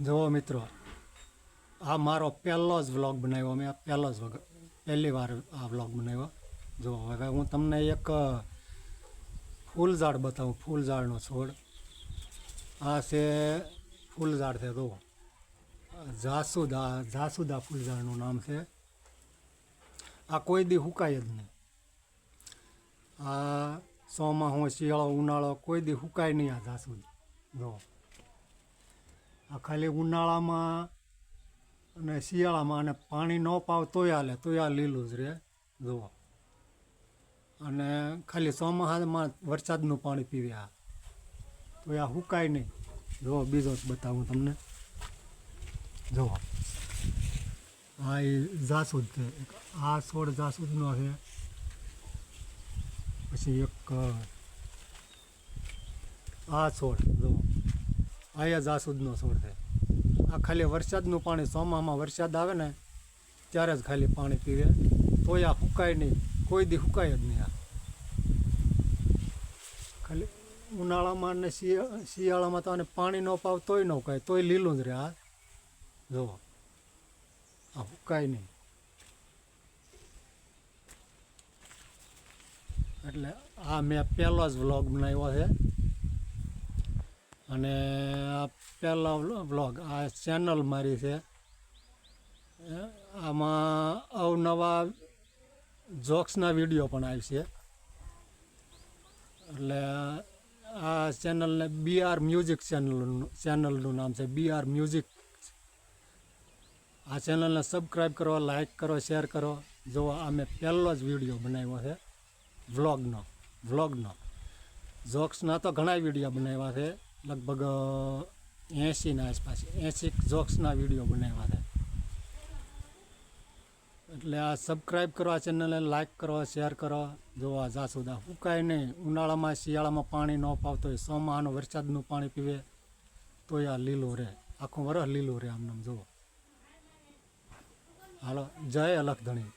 જુઓ મિત્રો, આ મારો પહેલો જ વ્લોગ બનાવ્યો, મેં પહેલો જ પહેલી વાર આ વ્લોગ બનાવ્યો. જુઓ, હવે હું તમને એક ફૂલ ઝાડ બતાવું ફૂલ ઝાડનો છોડ. આ છે ફૂલ ઝાડ છે, જુઓ. જાસુદા જાસુદા ફૂલ ઝાડનું નામ છે. આ કોઈ દી હુકાય જ નહીં. આ ચોમાસું શિયાળો ઉનાળો કોઈ દી હુકાય નહીં આ જાસુદ. જુઓ. આ ખાલી ઉનાળામાં અને શિયાળામાં અને પાણી ન પાવ તોય હાલે, તોય આ લીલું જ રહે, જુઓ. અને ખાલી ચોમાસામાં વરસાદનું પાણી પીવે આ. તો આ હુકાય નહીં. જુઓ, બીજો બતાવું તમને. જુઓ. આ એ જાસૂદ છે. આ છોડ જાસૂદનો છે. પછી એક આ છોડ જુઓ. આ એ જાસૂદનો છોડ થાય આ ખાલી વરસાદનું પાણી, ચોમામાં વરસાદ આવે ને, ત્યારે જ ખાલી પાણી પીવે. તોય આ હુકાય નહીં. કોઈ દી સુકાય જ નહીં આ. ખાલી ઉનાળામાં ને શિયા શિયાળામાં તો આને પાણી ન પાવ, તોય ન ઉકાય તોય લીલું જ રહે આ. જુઓ. આ હુકાય નહીં. એટલે આ મેં પહેલો જ વ્લોગ બનાવ્યો છે. અને આ પહેલાં વ્લોગ, આ ચેનલ મારી છે. આમાં અવનવા જોક્સના વીડિયો પણ આવશે એટલે આ ચેનલને બી આર મ્યુઝિક ચેનલનું ચેનલનું નામ છે બી આર મ્યુઝિક આ ચેનલને સબસ્ક્રાઈબ કરો લાઇક કરો શેર કરો. જો આ મેં પહેલો જ વીડિયો બનાવ્યો છે, વ્લોગનો વ્લોગનો. જોક્સના તો ઘણા વીડિયો બનાવ્યા છે. લગભગ એંશીના આસપાસ, એંશી જોક્સના વીડિયો બનાવ્યા છે. એટલે આ સબસ્ક્રાઈબ કરવા ચેનલને લાઇક કરો શેર કરો, જોવા જાસુદા ઉકાય નહીં, ઉનાળામાં, શિયાળામાં પાણી ન પાવતો હોય સોમાનો વરસાદનું પાણી પીવે, તોય આ લીલું રહે. આખું વરસ લીલું રહે આમ નામ જુઓ. હાલો, જય અલખ ધણી